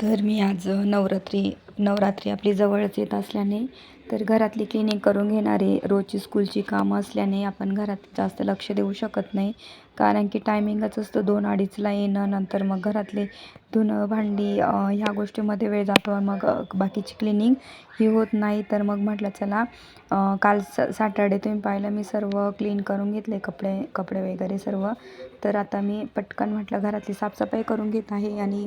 तर मी आज नवरात्री नवरात्री आपली जवळच येत असल्याने तर घरातली क्लिनिक करून घेणारे रोजची स्कूलची कामं असल्याने आपण घरात जास्त लक्ष देऊ शकत नाही. कारण की टायमिंगच असतं दोन अडीचला येणं नंतर मग घरातले धुणं भांडी ह्या गोष्टीमध्ये वेळ जातो आणि मग बाकीची क्लिनिंग ही होत नाही. तर मग म्हटलं चला काल स सॅटर्डे तुम्ही पाहिलं मी सर्व क्लीन करून घेतले कपडे कपडे वगैरे सर्व. तर आता मी पटकन म्हटलं घरातली साफसफाई करून घेत आहे आणि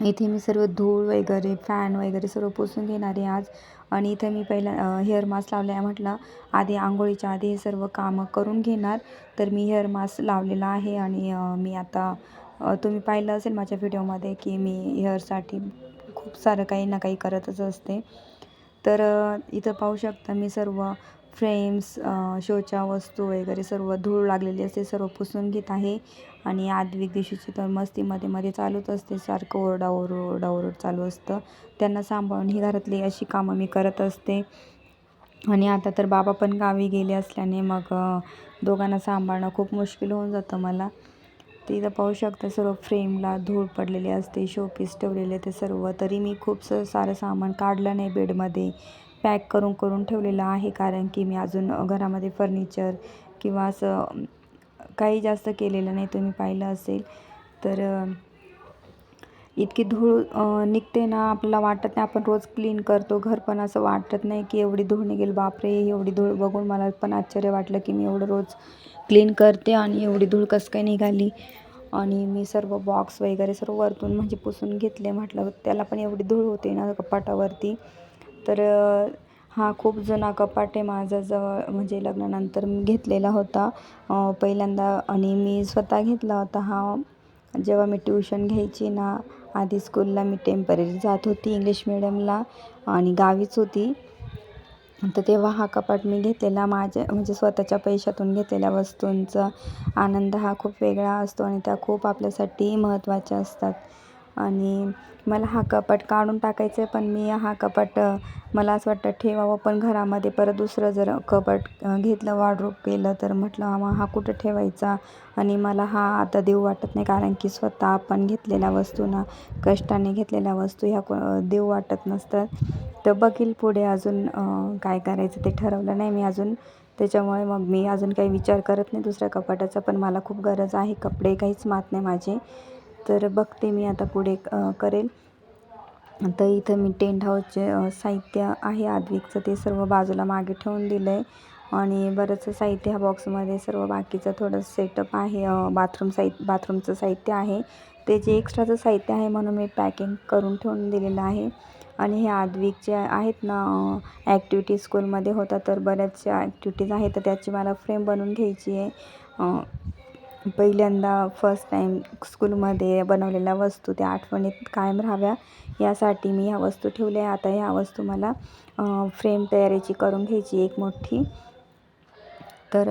इथे मी सर्व धूळ वगैरे फॅन वगैरे सर्व पुसून घेणार आहे आज. आणि इथे मी पहिला हेअर मास्क लावला आहे म्हटलं आधी आंघोळीच्या आधी हे सर्व कामं करून घेणार. तर मी हेअर मास्क लावलेला आहे आणि मी आता तुम्ही पाहिलं असेल माझ्या व्हिडिओमध्ये की मी हेअरसाठी खूप सारं काही ना काही करतच असते. तर इथं पाहू शकता मी सर्व फ्रेम्स शोच्या वस्तू वगैरे सर्व धूळ लागलेली असते सर्व पुसून घेत आहे. आणि आदविक दिवशीची तर मस्तीमध्ये मध्ये चालूच असते. सारखं ओरडा ओरड ओरड चालू असतं. त्यांना सांभाळून ही घरातली अशी कामं मी करत असते. आणि आता तर बाबा पण गावी गेले असल्याने मग दोघांना सांभाळणं खूप मुश्किल होऊन जातं मला. ते इथं पाहू शकता सर्व फ्रेमला धूळ पडलेली असते शोपीस ठेवलेले ते सर्व. तरी मी खूप स सारं सामान काढलं नाही बेडमध्ये. पॅक करून करून ठेवलेलं आहे कारण की मी अजून घरामध्ये फर्निचर किंवा असं काही जास्त केलेलं नाही तुम्ही पाहिलं असेल. तर इतकी धूळ निघते ना आपल्याला वाटत नाही आपण रोज क्लीन करतो. घर पण असं वाटत नाही की एवढी धूळ निघेल. बापरे एवढी धूळ बघून मला पण आश्चर्य वाटलं की मी एवढं रोज क्लीन करते आणि एवढी धूळ कसं काय निघाली. आणि मी सर्व बॉक्स वगैरे सर्व वरतून म्हणजे पुसून घेतले. म्हटलं त्याला पण एवढी धूळ होते ना कपाटावरती. तर हा खूप जुना कपाट आहे माझा जवळ म्हणजे लग्नानंतर मी घेतलेला होता. पहिल्यांदा आणि मी स्वतः घेतला होता हा. जेव्हा मी ट्युशन घ्यायची ना आधी स्कूलला मी टेंपररी जात होती इंग्लिश मिडियमला आणि गावीच होती. तर तेव्हा हा कपाट मी घेतलेला. माझ्या म्हणजे स्वतःच्या पैशातून घेतलेल्या वस्तूंचा आनंद हा खूप वेगळा असतो आणि त्या खूप आपल्यासाठी महत्त्वाच्या असतात. आणि मला हा कपाट काढून टाकायचं आहे पण मी हा कपाट मला असं वाटतं ठेवावं पण घरामध्ये परत दुसरं जर कपाट घेतलं वाढरूप केलं तर म्हटलं मग हा कुठं ठेवायचा? आणि मला हा आता देऊ वाटत नाही कारण की स्वतः आपण घेतलेल्या वस्तूंना कष्टाने घेतलेल्या वस्तू ह्या देऊ वाटत नसतात. तर बघील पुढे अजून काय करायचं ते ठरवलं नाही मी अजून. त्याच्यामुळे मग मी अजून काही विचार करत नाही दुसऱ्या कपाटाचा पण मला खूप गरज आहे कपडे काहीच मात नाही माझे. तर बघते मी आता पुढे करेल. तर इथं मी टेंट हाऊसचे साहित्य आहे आद्विकचं. ते सर्व बाजूला मागे ठेवून दिलं आहे आणि बरंचसं साहित्य ह्या बॉक्समध्ये सर्व बाकीचं थोडं सेटअप आहे. बाथरूम साहित्य बाथरूमचं साहित्य आहे. ते जे एक्स्ट्राचं साहित्य आहे म्हणून मी पॅकिंग करून ठेवून दिलेलं आहे. आणि हे आद्विक जे आहेत ना ॲक्टिव्हिटी स्कूलमध्ये होता तर बऱ्याचशा ॲक्टिव्हिटीज आहेत. तर त्याची मला फ्रेम बनवून घ्यायची आहे. पहिल्यांदा फर्स्ट टाईम स्कूलमध्ये बनवलेल्या वस्तू त्या आठवणीत कायम राहाव्या. यासाठी मी ह्या वस्तू ठेवल्या आता ह्या वस्तू मला फ्रेम तयारीची करून घ्यायची एक मोठी. तर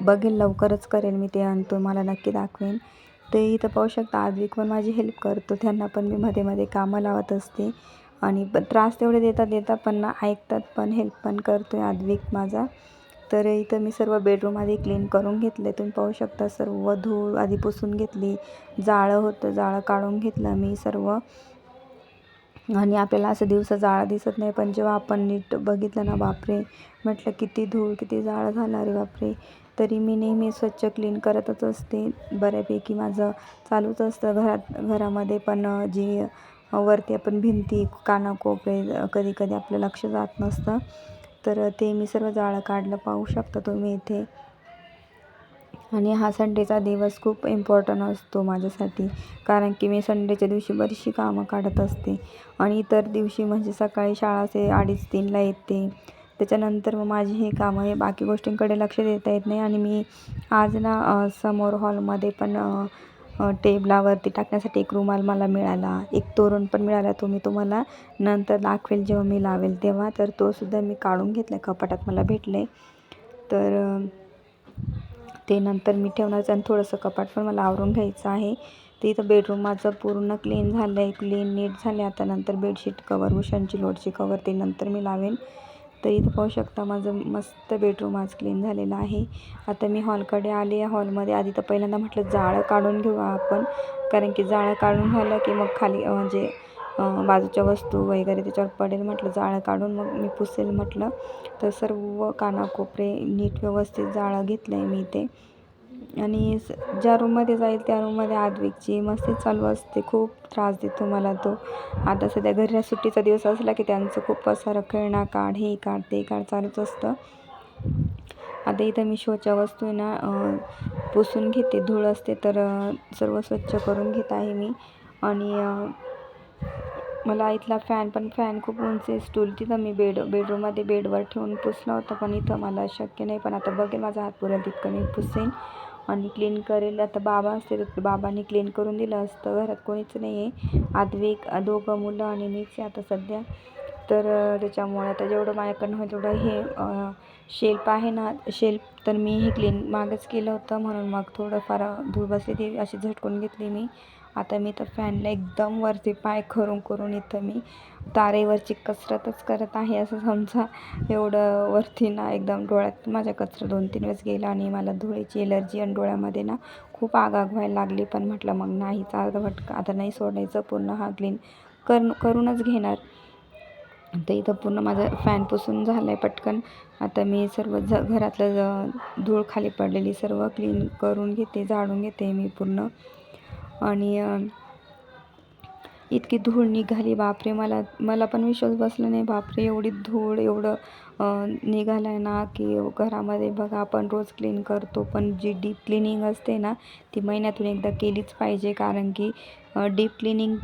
बघेल लवकरच करेल मी ते आणि तुम्हाला नक्की दाखवेन. ते इथं पाहू शकता आद्विक पण माझी हेल्प करतो. त्यांना पण मी मध्ये मध्ये कामं लावत असते. आणि त्रास तेवढे देतात देतात पण ऐकतात पण हेल्प पण करतो आहे आद्विक माझा. तर इथं मी सर्व बेडरूम आधी क्लीन करून घेतले. तुम्ही पाहू शकता सर्व धूळ आधी पुसून घेतली. जाळं होतं जाळं काढून घेतलं मी सर्व. आणि आपल्याला असं दिवसा जाळं दिसत नाही पण जेव्हा आपण नीट बघितलं ना बापरे! म्हटलं किती धूळ किती जाळं झालं रे बापरे! तरी मी नेहमी स्वच्छ क्लीन करतच असते. बऱ्यापैकी माझं चालूच असतं घरात घरामध्ये पण जी वरती आपण भिंती कानाकोपरे कधी कधी आपलं लक्ष जात नसतं. तर ते मी सर्व जाळं काढलं. पाहू शकता तुम्ही इथे. आणि हा संडेचा दिवस खूप इम्पॉर्टंट असतो माझ्यासाठी. कारण की मी संडेच्या दिवशी बरीचशी कामं काढत असते. आणि इतर दिवशी म्हणजे सकाळी शाळा असे अडीच तीनला येते. त्याच्यानंतर मग माझी हे कामं हे बाकी गोष्टींकडे लक्ष देता येत नाही. आणि मी आज ना समोर हॉलमध्ये पण टेबलावरती टाकण्यासाठी एक रुमाल मला मिळाला. एक तोरण पण मिळाला. तो मी तुम्हाला नंतर दाखवेल जेव्हा मी लावेल तेव्हा. तर तोसुद्धा मी काढून घेतला. कपाटात मला भेटले. तर ते नंतर मी ठेवण्याचं आणि थोडंसं कपाट पण मला आवरून घ्यायचं आहे. ते इथं बेडरूम माझं पूर्ण क्लीन झालं आहे क्लीन नीट झाले आता नंतर बेडशीट कवर उशांची लोडची कवर ते नंतर मी लावेन. तर इथं पाहू शकता माझं मस्त बेडरूम आज क्लीन झालेलं आहे. आता मी हॉलकडे आले हॉलमध्ये आधी तर पहिल्यांदा म्हटलं जाळं काढून घेऊ आपण. कारण की जाळं काढून झालं की मग खाली म्हणजे बाजूच्या वस्तू वगैरे त्याच्यावर पडेल म्हटलं जाळं काढून मग मी पुसेल म्हटलं. तर सर्व कानाकोपरे नीट व्यवस्थित जाळं घेतलं आहे मी ते आणि स ज्या रूममध्ये जाईल त्या रूममध्ये आद्विकची मस्ती चालू असते. खूप त्रास देतो मला तो. आता सध्या घरी सुट्टीचा दिवस असला की त्यांचं खूप सारं खेळणं काढ हे काढ ते काढ चालूच असतं. आता इथं मी शोच्या वस्तू आहे ना पुसून घेते. धूळ असते तर सर्व स्वच्छ करून घेत आहे मी. आणि मला इथला फॅन पण फॅन खूप उंच आहे. स्टूल तिथं मी बेड बेडरूममध्ये बेडवर ठेवून पुसला होता पण इथं मला शक्य नाही. पण आता बघेल माझा हात पुरेल तितकं मी पुसेन. आणि क्लीन करेल. आता बाबा असते तर बाबांनी क्लीन करून दिलं असतं. घरात कोणीच नाही आहे आद्विक दोघं मुलं आणि मीच आहे आता सध्या. तर त्याच्यामुळे आता जेवढं माझ्याकडनं होईल तेवढं हे शेल्प शेल्फ आहे ना शेल्फ तर मी हे क्लीन मागच केलं होतं. म्हणून मग थोडंफार धूळ बसली ती अशी झटकून घेतली मी. आता मी तर फॅनला एकदम वरती पाय करून करून इथं मी तारेवरची कसरतच करत आहे असं समजा एवढं वरती ना एकदम डोळ्यात माझ्या कचरा दोन तीन वेळेस गेला आणि मला धुळीची एलर्जी आणि डोळ्यामध्ये ना खूप आगाग व्हायला लागली. पण म्हटलं मग नाही अर्धवट आता नाही सोडायचं पूर्ण हा क्लीन कर करूनच घेणार. तर इथं पूर्ण माझं फॅन पुसून झालं आहे पटकन. आता मी सर्व झ घरातलं धूळ खाली पडलेली सर्व क्लीन करून घेते झाडून घेते मी पूर्ण. आणि इतकी धूळ निघाली. बापरे मला मला पण विश्वास बसला नाही. बापरे एवढी धूळ एवढं निघालं आहे ना की घरामध्ये बघा आपण रोज क्लीन करतो. पण जी डीप क्लिनिंग असते ना ती महिन्यातून एकदा केलीच पाहिजे. कारण की डीप क्लिनिंग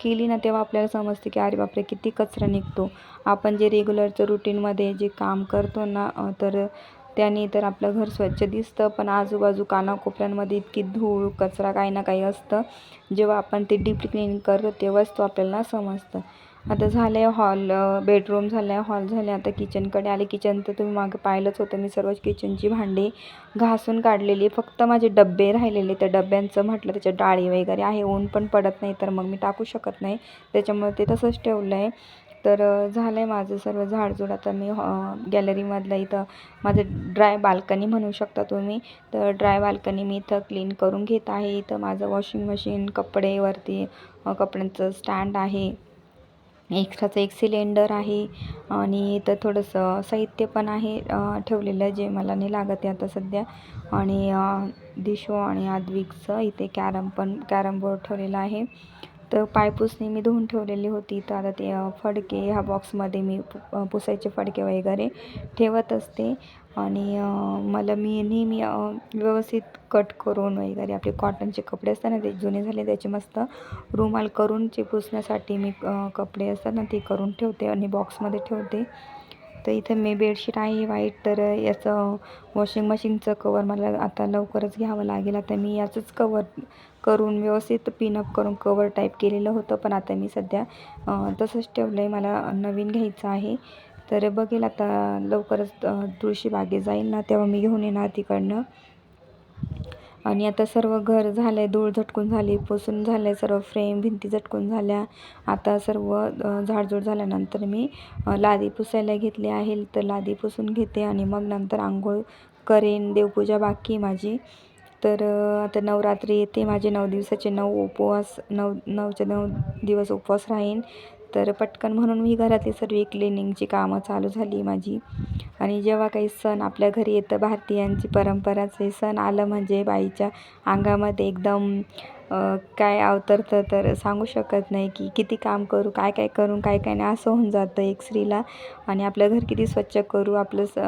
केली ना तेव्हा आपल्याला समजते की अरे बापरे किती कचरा निघतो. आपण जे रेग्युलरचं रुटीनमध्ये जे काम करतो ना तर त्याने तर आपलं घर स्वच्छ दिसतं पण आजूबाजू कानाकोपऱ्यांमध्ये इतकी धूळ कचरा काही ना काही असतं. जेव्हा आपण ते डीप क्लिनिंग करतो तेव्हाच तो आपल्याला समजतं. आता झालं आहे हॉल बेडरूम झालं आहे हॉल झाले आता किचनकडे आले किचन तर तुम्ही मागं पाहिलंच होतं. मी सर्वच किचनची भांडी घासून काढलेली फक्त माझे डब्बे राहिलेले. त्या डब्यांचं म्हटलं त्याच्यात डाळी वगैरे आहे. ऊन पण पडत नाही तर मग मी टाकू शकत नाही. त्याच्यामुळे ते तसंच ठेवलं आहे तर झालं आहे माझं सर्व झाडझूड. आता मी गॅलरीमधलं इथं माझं ड्राय बाल्कनी म्हणू शकता तुम्ही. तर ड्राय बाल्कनी मी इथं क्लीन करून घेत आहे. इथं माझं वॉशिंग मशीन कपडेवरती कपड्यांचं स्टँड आहे. एक्स्ट्राचं एक सिलेंडर आहे. आणि इथं थोडंसं साहित्य पण आहे ठेवलेलं जे मला नाही लागत आहे आता सध्या. आणि दिशो आणि आद्विकचं इथे कॅरम पण कॅरम बोर्ड ठेवलेला आहे. तर पायपुसणी मी धुवून ठेवलेली होती. तर आता ते फडके ह्या बॉक्समध्ये मी पुसायचे फडके वगैरे ठेवत असते. आणि मला मी नेहमी व्यवस्थित कट करून वगैरे आपले कॉटनचे कपडे असतात ना ते जुने झाले त्याचे मस्त रुमाल करून जे पुसण्यासाठी मी कपडे असतात ना ते करून ठेवते आणि बॉक्समध्ये ठेवते. तर इथं मी बेडशीट आहे व्हाईट तर याचं वॉशिंग मशीनचं कवर मला आता लवकरच घ्यावं लागेल. आता मी याचंच कवर करून व्यवस्थित पिनअप करून कवर टाईप केलेलं होतं पण आता मी सध्या तसंच ठेवलं आहे मला नवीन घ्यायचं आहे. तर बघेल आता लवकरच तुळशी बागे जाईल ना तेव्हा मी घेऊन येणार तिकडनं. आणि आता सर्व घर झालं आहे धूळ झटकून झाली पुसून झालं आहे सर्व फ्रेम भिंती झटकून झाल्या. आता सर्व झाडझूड झाल्यानंतर मी लादी पुसायला घेतली आहे. तर लादी पुसून घेते आणि मग नंतर आंघोळ करेन. देवपूजा बाकी माझी. तर आता नवरात्री येते. माझे नऊ दिवसाचे नऊ उपवास नऊ नऊचे नऊ दिवस उपवास राहीन. तर पटकन म्हणून मी घरातली सर्व क्लिनिंगची कामं चालू झाली माझी. आणि जेव्हा काही सण आपल्या घरी येतं भारतीयांची परंपराच आहे सण आलं म्हणजे बाईच्या अंगामध्ये एकदम काय अवतरतं तर सांगू शकत नाही की किती काम करू काय काय करू काय काय नाही असं होऊन जातं एक स्त्रीला. आणि आपलं घर किती स्वच्छ करू आपलं स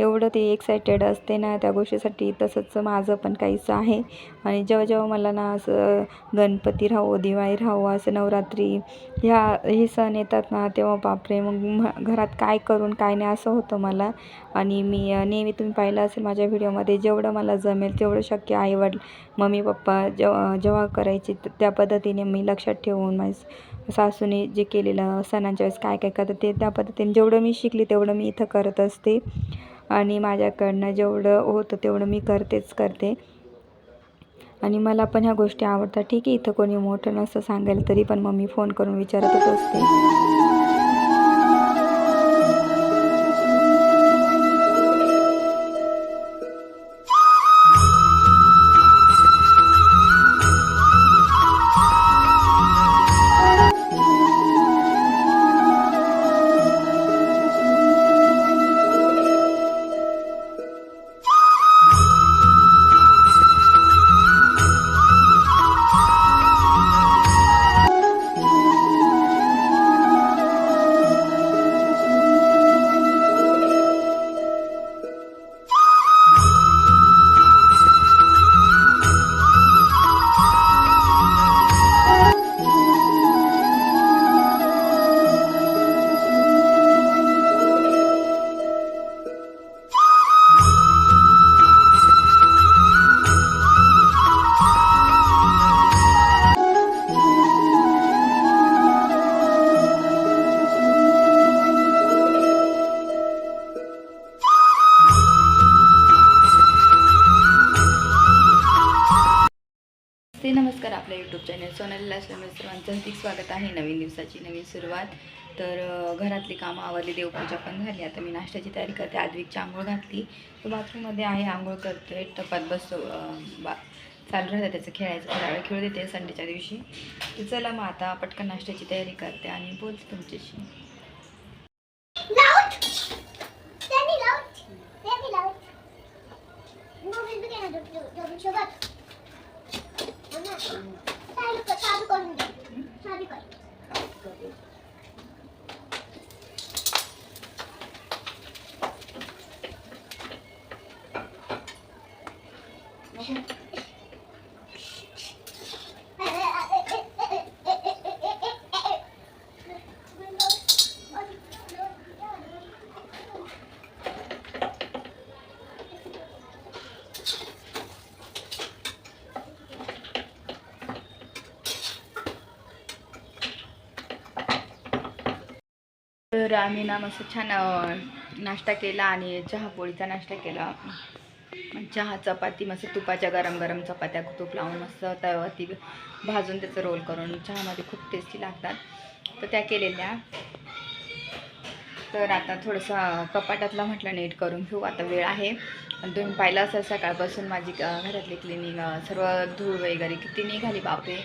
एवढं ते एक्सायटेड असते ना त्या गोष्टीसाठी तसंच माझं पण काहीच आहे. आणि जेव्हा जेव्हा मला ना असं गणपती राहो दिवाळी राहो असं नवरात्री ह्या हे सण येतात ना तेव्हा बापरे मग म- घरात काय करून काय नाही असं होतं मला. आणि मी नेहमी तुम्ही पाहिलं असेल माझ्या व्हिडिओमध्ये जेवढं मला जमेल तेवढं शक्य आई वडील मम्मी पप्पा जेव्हा जेव्हा करायचे त्या पद्धतीने मी लक्षात ठेवून माझ्या सासूने जे केलेलं सणांच्या वेळेस काय काय करतात ते त्या पद्धतीने जेवढं मी शिकली तेवढं मी इथं करत असते. आणि माझ्याकडनं जेवढं होतं तेवढं मी करतेच करते. आणि मला पण ह्या गोष्टी आवडतात. ठीक आहे इथं कोणी मोठं नसतं सांगायला तरी पण मम्मी फोन करून विचारतच असते. नमस्कार आपल्या यूट्यूब चॅनल सोनालीला असल्यामुळे सर्वांचं हार्दिक स्वागत आहे. नवीन दिवसाची नवीन सुरुवात. तर घरातली कामं आवरली देवपूजा पण झाली. आता मी नाश्त्याची तयारी करते. आद्विकची आंघोळ घातली. तो बाथरूममध्ये आहे आंघोळ करतोय. टपात बसतो बा चालू राहतं त्याचं खेळायचं. थोडा वेळ खेळू देते संडेच्या दिवशी. तर चला मग आता पटकन नाश्त्याची तयारी करते आणि बोलते तुमच्याशी. साधी कर साधी करून घे साधी कर तर आम्ही ना मस्त छान नाश्ता केला आणि चहा पोळीचा नाश्ता केला. चहा चपाती मस्त तुपाच्या गरम गरम चपात्या तूप लावून मस्त तव्यावरती भाजून त्याचं रोल करून चहामध्ये खूप टेस्टी लागतात. तर त्या केलेल्या. तर आता थोडंसं कपाटातला म्हटलं नीट करून घेऊ. आता वेळ आहे. आणि तुम्ही पाहिलं असेल सकाळपासून माझी घरातली क्लिनिंग सर्व धूळ वगैरे किती निघाली बापे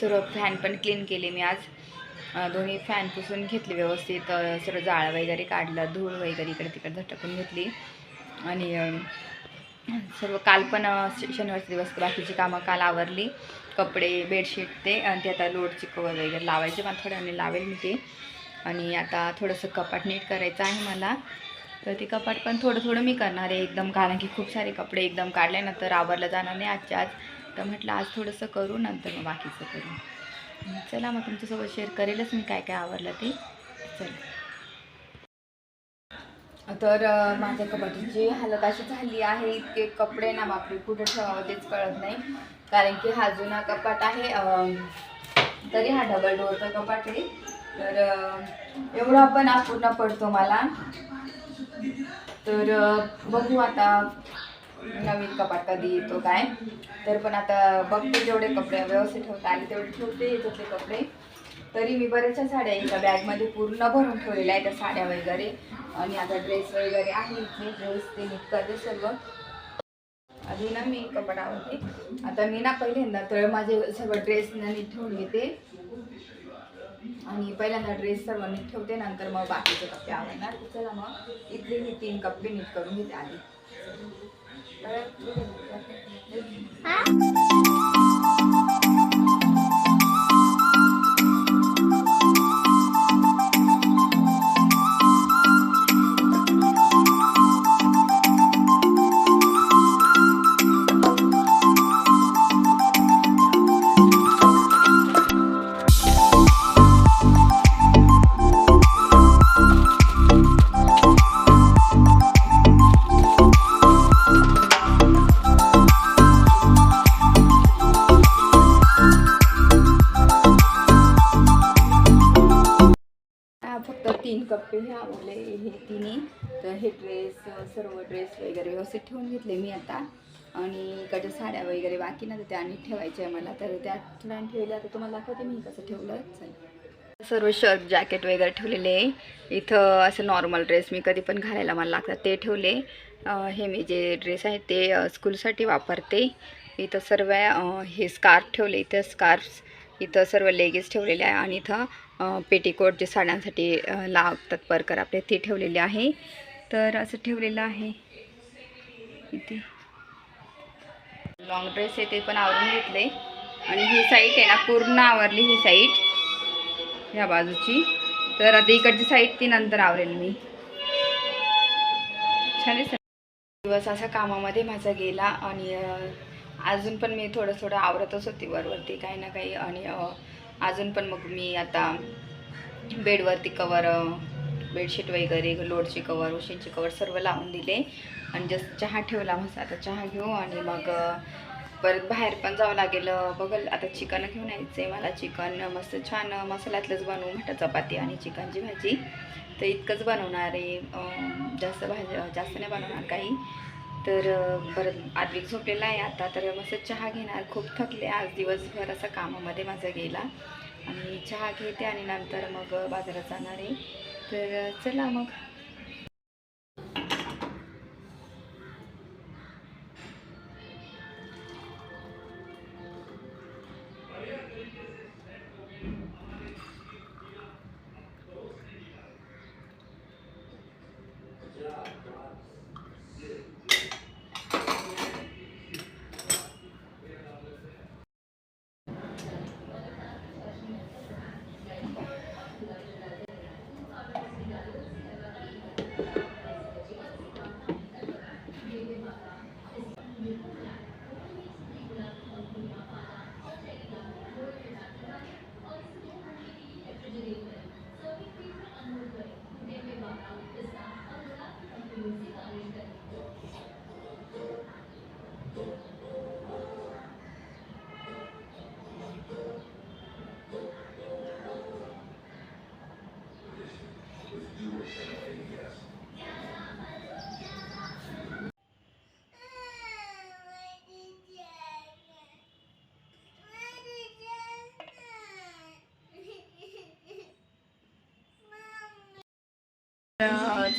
सर्व फॅन पण क्लीन केले मी आज. दोन्ही फॅन पुसून घेतली व्यवस्थित सर्व जाळं वगैरे काढलं धूळ वगैरे इकडे तिकडे झटकून घेतली. आणि सर्व काल पण श- शनिवारचा दिवस बाकीची कामं काल आवरली. कपडे बेडशीट ते आणि ते आता लोडची कवर वगैरे लावायचे पण थोड्याने लावेल मी ते. आणि आता थोडंसं कपाट नीट करायचं आहे मला. तर ते कपाट पण थोडं थोडं मी करणार आहे एकदम कारण की खूप सारे कपडे एकदम काढले नंतर आवरलं जाणार नाही आजच्या आज. तर म्हटलं आज थोडंसं करू नंतर मग बाकीचं करू. चला मग तुमच्यासोबत शेअर करेलच मी काय काय आवडलं ते. चला. तर माझ्या कपाटीची हालत अशी झाली आहे इतके कपडे ना बापरे कुठे ठेवावं तेच कळत नाही. कारण की हा जुना कपाट आहे तरी हा डबल डोअरचा कपाट आहे. तर एवढा पण अपूर्ण पडतो मला. तर बघू आता नवीन कपाट कधी येतो काय? तर पण आता बघते जेवढे कपडे व्यवस्थित ठेवता आले तेवढे ठेवते याच्यातले कपडे. तरी मी बऱ्याचशा साड्या एका बॅगमध्ये पूर्ण भरून ठेवलेल्या आहेत त्या साड्या वगैरे. आणि आता ड्रेस वगैरे आहे इथे ड्रेस ते नीट करते सर्व. अजून ना मी कपडावरती आवडते. आता मी ना पहिल्यांदा तर माझे सर्व ड्रेस नीट ठेवून घेते. आणि पहिल्यांदा ड्रेस सर्व नीट ठेवते नंतर मग बाकीचे कपडे आवडणार. चला मग इथले हे तीन कपडे नीट करून घेते आधी. 啊。सर्व ड्रेस वगैरे व्यवस्थित ठेवून घेतले मी आता. आणि इकडच्या साड्या वगैरे बाकी ना तर त्या आणि ठेवायच्या आहे मला. तर त्या ठिकाणी ठेवल्या तर तुम्हाला दाखवते मी कसं ठेवलं. चालेल सर्व शर्ट जॅकेट वगैरे ठेवलेले आहे. इथं असं नॉर्मल ड्रेस मी कधी पण घालायला मला लागतात. ते ठेवले. हे मी जे ड्रेस आहे ते स्कूलसाठी वापरते. इथं सर्व हे स्कार्फ ठेवले. इथं स्कार्फ्स इथं सर्व लेगीज ठेवलेले आहे. आणि इथं पेटीकोट जे साड्यांसाठी लागतात परकर आपले ते ठेवलेले आहे. तर असं ठेवलेलं आहे. इथे. लॉंग ड्रेस आहे ते पण आवरून घेतले आणि ही साईट आहे ना पूर्ण आवरली ही साईट ह्या बाजूची. तर आता इकडची साईट ती नंतर आवरेल मी. छान आहे दिवस असा कामामध्ये माझा गेला आणि अजून पण मी थोडं थोडं आवरतच होती वरवरती काही ना काही. आणि अजून पण मग मी आता बेडवरती कवर बेडशीट वगैरे लोडची कवर उशींची कवर सर्व लावून दिले. आणि जस्ट चहा ठेवला मस्त. आता चहा घेऊ आणि मग परत बाहेर पण जावं लागेल. बघल आता चिकन घेऊन यायचं आहे मला. चिकन मस्त छान मसाल्यातलंच बनवू म्हटलं चपाती आणि चिकनची भाजी. तर इतकंच बनवणार आहे. जास्त भाजी जास्त नाही बनवणार काही. तर परत आद्विक झोपलेला आहे आता. तर मस्त चहा घेणार. खूप थकले आज दिवसभर असं कामामध्ये माझा गेला. आणि चहा घेते आणि नंतर मग बाजारात जाणार आहे. तर चला मग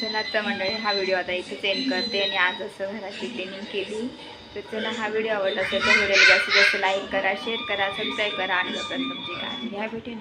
चला तर मंडळी हा व्हिडिओ आता इथेच एंड करते आणि आज असं घराची क्लिनिंग केली. तर चला हा व्हिडिओ आवडला असेल तर व्हिडिओला जास्तीत जास्त लाईक करा शेअर करा सबस्क्राईब करा आणि तुमची काळजी घ्या भेटेन